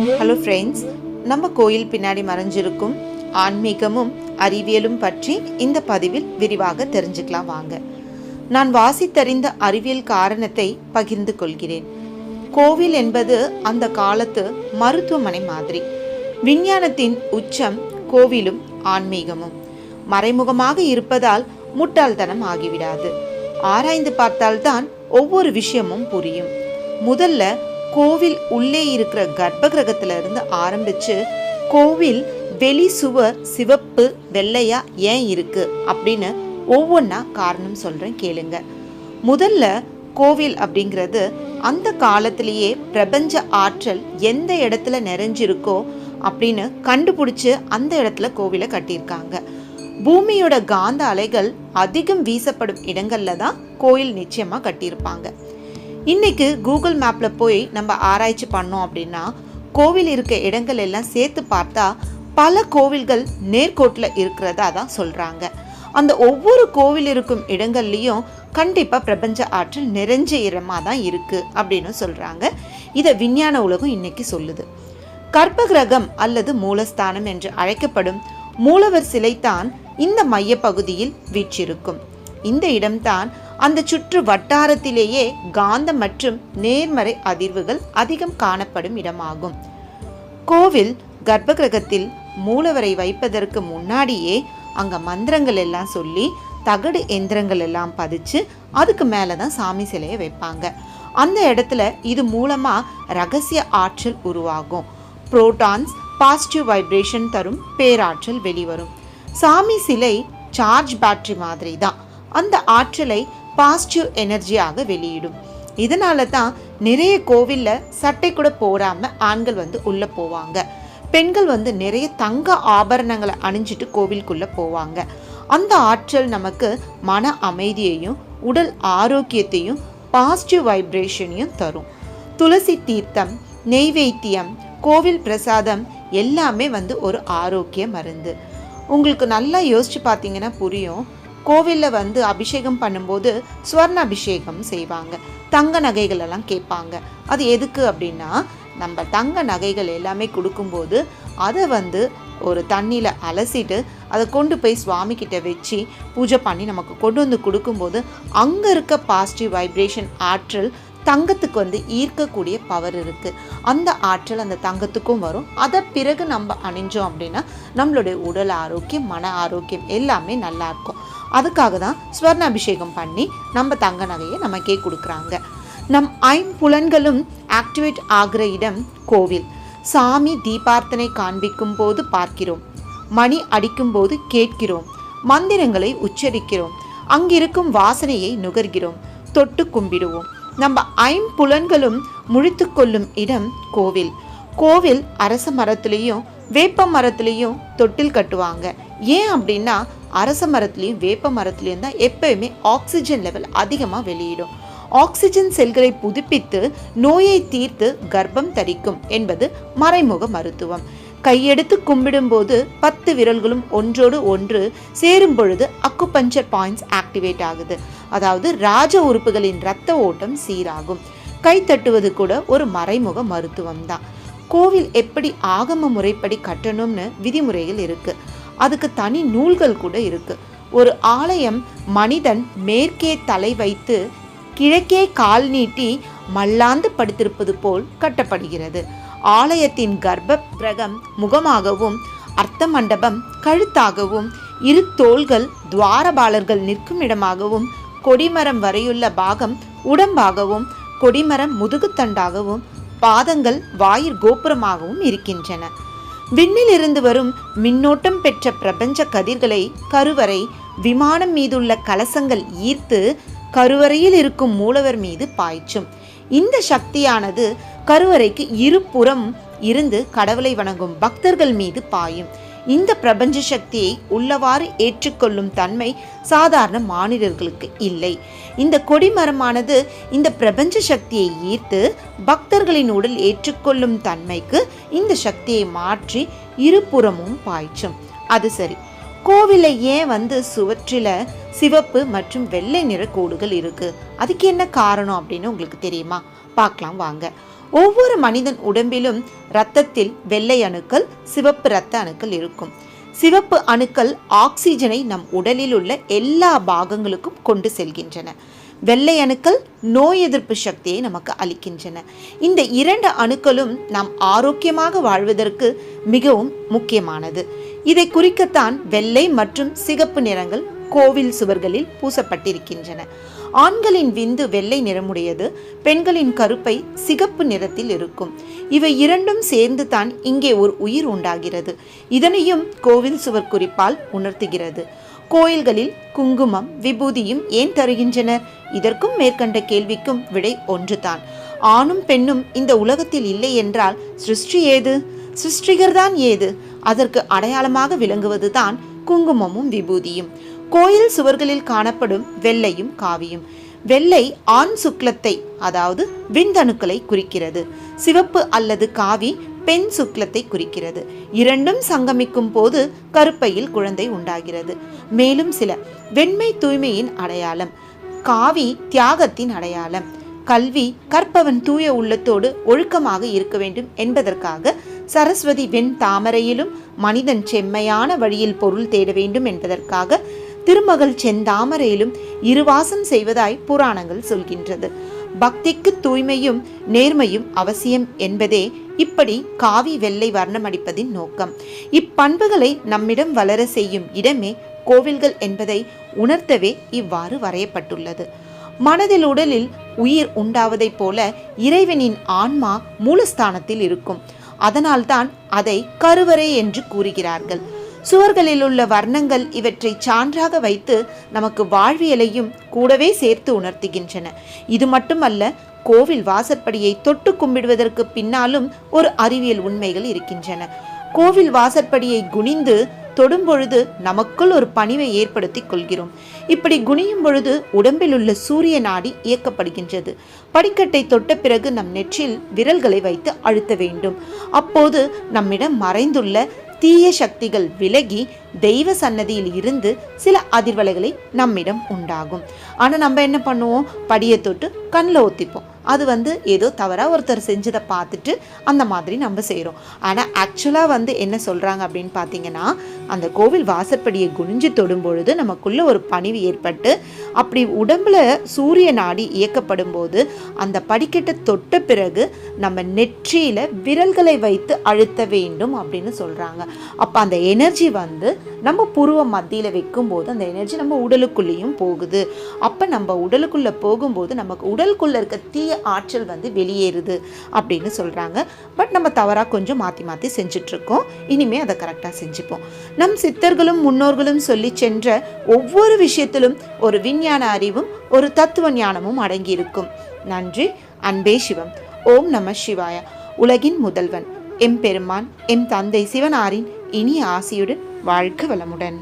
Hello friends நம்ம கோயில் பின்னாடி மறைஞ்சிருக்கும் ஆன்மீகமும் அறிவியலும் பற்றி இந்த பதிவில் விரிவாக தெரிஞ்சுக்கலாம் வாங்க. நான் வாசித்தறிந்த அறிவியல் காரணத்தை பகிர்ந்து கொள்கிறேன். கோவில் என்பது அந்த காலத்து மருத்துவமனை மாதிரி. விஞ்ஞானத்தின் உச்சம் கோவிலும் ஆன்மீகமும். மறைமுகமாக இருப்பதால் முட்டாள்தனம் ஆகிவிடாது. ஆராய்ந்து பார்த்தால்தான் ஒவ்வொரு விஷயமும் புரியும். முதல்ல கோவில் உள்ளே இருக்கிற கர்ப்ப கிரகத்துல இருந்து ஆரம்பிச்சு கோவில் வெளி சுவர் சிவப்பு வெள்ளையா ஏன் இருக்கு அப்படின்னு ஒவ்வொன்றா காரணம் சொல்கிறேன் கேளுங்க. முதல்ல கோவில் அப்படிங்கிறது அந்த காலத்திலேயே பிரபஞ்ச ஆற்றல் எந்த இடத்துல நிறைஞ்சிருக்கோ அப்படின்னு கண்டுபிடிச்சு அந்த இடத்துல கோவிலை கட்டியிருக்காங்க. பூமியோட காந்த அலைகள் அதிகம் வீசப்படும் இடங்கள்ல தான் கோயில் நிச்சயமாக கட்டியிருப்பாங்க. இன்றைக்கு கூகுள் மேப்பில் போய் நம்ம ஆராய்ச்சி பண்ணோம் அப்படின்னா கோவில் இருக்க இடங்கள் எல்லாம் சேர்த்து பார்த்தா பல கோவில்கள் நேர்கோட்டில் இருக்கிறதா தான் சொல்கிறாங்க அந்த ஒவ்வொரு கோவில் இருக்கும் இடங்கள்லையும் கண்டிப்பாக பிரபஞ்ச ஆற்றல் நிறைஞ்ச இடமாக தான் இருக்குது அப்படின்னு சொல்கிறாங்க இதை விஞ்ஞான உலகம் இன்னைக்கு சொல்லுது. கர்ப்பகிரகம் அல்லது மூலஸ்தானம் என்று அழைக்கப்படும் மூலவர் சிலைத்தான் இந்த மையப்பகுதியில் வீற்றிருக்கும். இந்த இடம்தான் அந்த சுற்று வட்டாரத்திலேயே காந்த மற்றும் நேர்மறை அதிர்வுகள் அதிகம் காணப்படும் இடமாகும். கோவில் கர்ப்பகிரகத்தில் மூலவரை வைப்பதற்கு முன்னாடியே அங்க மந்திரங்கள் எல்லாம் சொல்லி தகடு எந்திரங்கள் எல்லாம் பதிச்சு அதுக்கு மேலே தான் சாமி சிலையை வைப்பாங்க. அந்த இடத்துல இது மூலமா ரகசிய ஆற்றல் உருவாகும். புரோட்டான்ஸ் பாசிட்டிவ் வைப்ரேஷன் தரும் பேராற்றல் வெளிவரும். சாமி சிலை சார்ஜ் பேட்டரி மாதிரி தான். அந்த ஆற்றலை பாசிட்டிவ் எனர்ஜியாக வெளியிடும். இதனால தான் நிறைய கோவில்ல சட்டை கூட போடாமல் ஆண்கள் வந்து உள்ளே போவாங்க. பெண்கள் வந்து நிறைய தங்க ஆபரணங்களை அணிஞ்சிட்டு கோவிலுக்குள்ளே போவாங்க. அந்த ஆற்றல் நமக்கு மன அமைதியையும் உடல் ஆரோக்கியத்தையும் பாசிட்டிவ் வைப்ரேஷனையும் தரும். துளசி தீர்த்தம் நெய்வேத்தியம் கோவில் பிரசாதம் எல்லாமே வந்து ஒரு ஆரோக்கிய மருந்து. உங்களுக்கு நல்லா யோசிச்சு பார்த்தீங்கன்னா புரியும். கோவிலில் வந்து அபிஷேகம் பண்ணும்போது ஸ்வர்ண அபிஷேகம் செய்வாங்க. தங்க நகைகள் எல்லாம் கேட்பாங்க. அது எதுக்கு அப்படின்னா நம்ம தங்க நகைகள் எல்லாமே கொடுக்கும்போது அதை வந்து ஒரு தண்ணியில் அலசிட்டு அதை கொண்டு போய் சுவாமி கிட்ட வச்சு பூஜை பண்ணி நமக்கு கொண்டு வந்து கொடுக்கும்போது அங்கே இருக்க பாசிட்டிவ் வைப்ரேஷன் ஆற்றல் தங்கத்துக்கு வந்து ஈர்க்கக்கூடிய பவர் இருக்குது அந்த ஆற்றல் அந்த தங்கத்துக்கும் வரும். அதை பிறகு நம்ம அணிஞ்சோம் அப்படின்னா நம்மளுடைய உடல் ஆரோக்கியம் மன ஆரோக்கியம் எல்லாமே நல்லா இருக்கும். அதுக்காக தான் ஸ்வர்ண அபிஷேகம் பண்ணி நம்ம தங்க நகையை நமக்கே கொடுக்குறாங்க. நம் ஐம்புலன்களும் ஆக்டிவேட் ஆகிற இடம் கோவில். சாமி தீபார்த்தனை காண்பிக்கும் போது பார்க்கிறோம். மணி அடிக்கும் போது கேட்கிறோம். மந்திரங்களை உச்சரிக்கிறோம். அங்கிருக்கும் வாசனையை நுகர்கிறோம். தொட்டு கும்பிடுவோம். நம்ம ஐம்புலன்களும் முழித்து கொள்ளும் இடம் கோவில். கோவில் அரச மரத்துலேயும் வேப்ப மரத்துலேயும் தொட்டில் கட்டுவாங்க. ஏன் அப்படின்னா அரச மரத்துலேயும் வேப்ப மரத்துலேயும் தான் எப்பயுமே ஆக்சிஜன் லெவல் அதிகமாக வெளியிடும். ஆக்சிஜன் செல்களை புதுப்பித்து நோயை தீர்த்து கர்ப்பம் தரிக்கும் என்பது மறைமுக மருத்துவம். கையெடுத்து கும்பிடும்போது பத்து விரல்களும் ஒன்றோடு ஒன்று சேரும் பொழுது அக்குபஞ்சர் பாயிண்ட்ஸ் ஆக்டிவேட் ஆகுது. அதாவது ராஜ உறுப்புகளின் இரத்த ஓட்டம் சீராகும். கை தட்டுவது கூட ஒரு மறைமுக மருத்துவம் தான். கோவில் எப்படி ஆகம முறைப்படி கட்டணும்னு விதிமுறைகள் இருக்கு. அதுக்கு தனி நூல்கள் கூட இருக்கு. ஒரு ஆலயம் மனிதன் மேற்கே தலை வைத்து கிழக்கே கால் நீட்டி மல்லாந்து படுத்திருப்பது போல் கட்டப்படுகிறது. ஆலயத்தின் கர்ப்ப கிரகம் முகமாகவும் அர்த்த மண்டபம் கழுத்தாகவும் இரு தோள்கள் துவாரபாலர்கள் நிற்கும் இடமாகவும் கொடிமரம் வரையுள்ள பாகம் உடம்பாகவும் கொடிமரம் முதுகுத்தண்டாகவும் பாதங்கள் வாயிற் கோபுரமாகவும் இருக்கின்றன. விண்ணிலிருந்து வரும் மின்னோட்டம் பெற்ற பிரபஞ்ச கதிர்களை கருவறை விமானம் மீதுள்ள கலசங்கள் ஈர்த்து கருவறையில் இருக்கும் மூலவர் மீது பாய்ச்சும். இந்த சக்தியானது கருவறைக்கு இருபுறம் இருந்து கடவுளை வணங்கும் பக்தர்கள் மீது பாயும். இந்த பிரபஞ்ச சக்தியை உள்ளவாறு ஏற்றுக்கொள்ளும் தன்மை சாதாரண மாநிலர்களுக்கு இல்லை. இந்த கொடிமரமானது இந்த பிரபஞ்ச சக்தியை ஈர்த்து பக்தர்களின் உடல் ஏற்றுக்கொள்ளும் தன்மைக்கு இந்த சக்தியை மாற்றி இருபுறமும் பாய்ச்சும். அது சரி. கோவிலை ஏன் வந்து சுவற்றில சிவப்பு மற்றும் வெள்ளை நிற கோடுகள் இருக்கு? அதுக்கு என்ன காரணம் அப்படின்னு உங்களுக்கு தெரியுமா? பார்க்கலாம் வாங்க. ஒவ்வொரு மனிதன் உடம்பிலும் இரத்தத்தில் வெள்ளை அணுக்கள் சிவப்பு இரத்த அணுக்கள் இருக்கும். சிவப்பு அணுக்கள் ஆக்சிஜனை நம் உடலில் உள்ள எல்லா பாகங்களுக்கும் கொண்டு செல்கின்றன. வெள்ளை அணுக்கள் நோய் எதிர்ப்பு சக்தியை நமக்கு அளிக்கின்றன. இந்த இரண்டு அணுக்களும் நாம் ஆரோக்கியமாக வாழ்வதற்கு மிகவும் முக்கியமானது. இதை குறிக்கத்தான் வெள்ளை மற்றும் சிகப்பு நிறங்கள் கோவில் சுவர்களில் பூசப்பட்டிருக்கின்றன. ஆண்களின் விந்து வெள்ளை நிறமுடையது பெண்களின் கருப்பை சிகப்பு நிறத்தில் இருக்கும். இவை இரண்டும் சேர்ந்து தான் இங்கே ஒரு உயிர் உண்டாகிறது. இதனையும் கோவில் சுவர் குறிப்பால் உணர்த்துகிறது. கோயில்களில் குங்குமம் விபூதியும் ஏன் தருகின்றனர்? இதற்கும் மேற்கண்ட கேள்விக்கும் விடை ஒன்றுதான். ஆணும் பெண்ணும் இந்த உலகத்தில் இல்லை என்றால் சிருஷ்டி ஏது? சிருஷ்டிகர்தான் ஏது? அதற்கு அடையாளமாக விளங்குவதுதான் குங்குமமும் விபூதியும். கோயில் சுவர்களில் காணப்படும் வெள்ளையும் காவியும். வெள்ளை ஆண் சுக்லத்தை அதாவது விந்தணுக்களை குறிக்கிறது. சிவப்பு அல்லது காவி பெண் சுக்லத்தை குறிக்கிறது. இரண்டும் சங்கமிக்கும் போது கருப்பையில் குழந்தை உண்டாகிறது. மேலும் சில வெண்மை தூய்மையின் அடையாளம். காவி தியாகத்தின் அடையாளம். கல்வி கற்பவன் தூய உள்ளத்தோடு ஒழுக்கமாக இருக்க வேண்டும் என்பதற்காக சரஸ்வதி வெண் தாமரையிலும் மனிதன் செம்மையான வழியில் பொருள் தேட வேண்டும் என்பதற்காக திருமகள் செந்தாமரையிலும் இருவாசம் செய்வதாய் புராணங்கள் சொல்கின்றது. பக்திக்கு தூய்மையும் நேர்மையும் அவசியம் என்பதே இப்படி காவி வெள்ளை வர்ணம் அடிப்பதின் நோக்கம். இப்பண்புகளை நம்மிடம் வளர செய்யும் இடமே கோவில்கள் என்பதை உணர்த்தவே இவ்வாறு வரையப்பட்டுள்ளது. மனதில் உடலில் உயிர் உண்டாவதைப் போல இறைவனின் ஆன்மா மூலஸ்தானத்தில் இருக்கும். அதனால்தான் அதை கருவறை என்று கூறுகிறார்கள். சுவர்களில் உள்ள வர்ணங்கள் இவற்றை சான்றாக வைத்து நமக்கு வாழ்வியலையும் கூடவே சேர்த்து உணர்த்துகின்றன. இது மட்டுமல்ல கோவில் வாசற்படியை தொட்டு கும்பிடுவதற்கு பின்னாலும் ஒரு அறிவியல் உண்மைகள் இருக்கின்றன. கோவில் வாசற்படியை குனிந்து தொடும் பொழுது நமக்குள் ஒரு பணிவை ஏற்படுத்திக் கொள்கிறோம். இப்படி குனியும் பொழுது உடம்பில் உள்ள சூரிய நாடி இயக்கப்படுகின்றது. படிக்கட்டை தொட்ட பிறகு நம் நெற்றில் விரல்களை வைத்து அழுத்த வேண்டும். அப்போது நம்மிடம் மறைந்துள்ள தீய சக்திகள் விலகி தெய்வ சன்னதியில் இருந்து சில அதிர்வலைகளை நம்மிடம் உண்டாகும். ஆனால் நம்ம என்ன பண்ணுவோம்? படியை தொட்டு கண்ணில் ஒத்திப்போம். அது வந்து ஏதோ தவறாக ஒருத்தர் செஞ்சதை பார்த்துட்டு அந்த மாதிரி நம்ம செய்கிறோம் ஆனால் ஆக்சுவலாக வந்து என்ன சொல்கிறாங்க அப்படின்னு பார்த்தீங்கன்னா அந்த கோவில் வாசற்படியை குனிஞ்சு தொடும் பொழுது நமக்குள்ளே ஒரு பணிவு ஏற்பட்டு அப்படி உடம்புல சூரிய நாடி இயக்கப்படும் போது அந்த படிக்கட்டை தொட்ட பிறகு நம்ம நெற்றியில் விரல்களை வைத்து அழுத்த வேண்டும் அப்படின்னு சொல்கிறாங்க அப்போ அந்த எனர்ஜி வந்து நம்ம புருவ மத்தியில் வைக்கும்போது அந்த எனர்ஜி நம்ம உடலுக்குள்ளேயும் போகுது. அப்போ நம்ம உடலுக்குள்ளே போகும்போது நமக்கு உடலுக்குள்ளே இருக்க தீ தீய ஆற்றல் வந்து வெளியேறுது அப்படின்னு சொல்கிறாங்க பட் நம்ம தவறாக கொஞ்சம் மாற்றி மாற்றி செஞ்சிட்ருக்கோம். இனிமேல் அதை கரெக்டாக செஞ்சுப்போம். நம் சித்தர்களும் முன்னோர்களும் சொல்லி சென்ற ஒவ்வொரு விஷயத்திலும் ஒரு விஞ்ஞான அறிவும் ஒரு தத்துவ ஞானமும் அடங்கியிருக்கும். நன்றி. அன்பே சிவம். ஓம் நம சிவாய. உலகின் முதல்வன். எம் பெருமான் எம் தந்தை சிவனாரின் இனிய ஆசியுடன் வாழ்க வளமுடன்.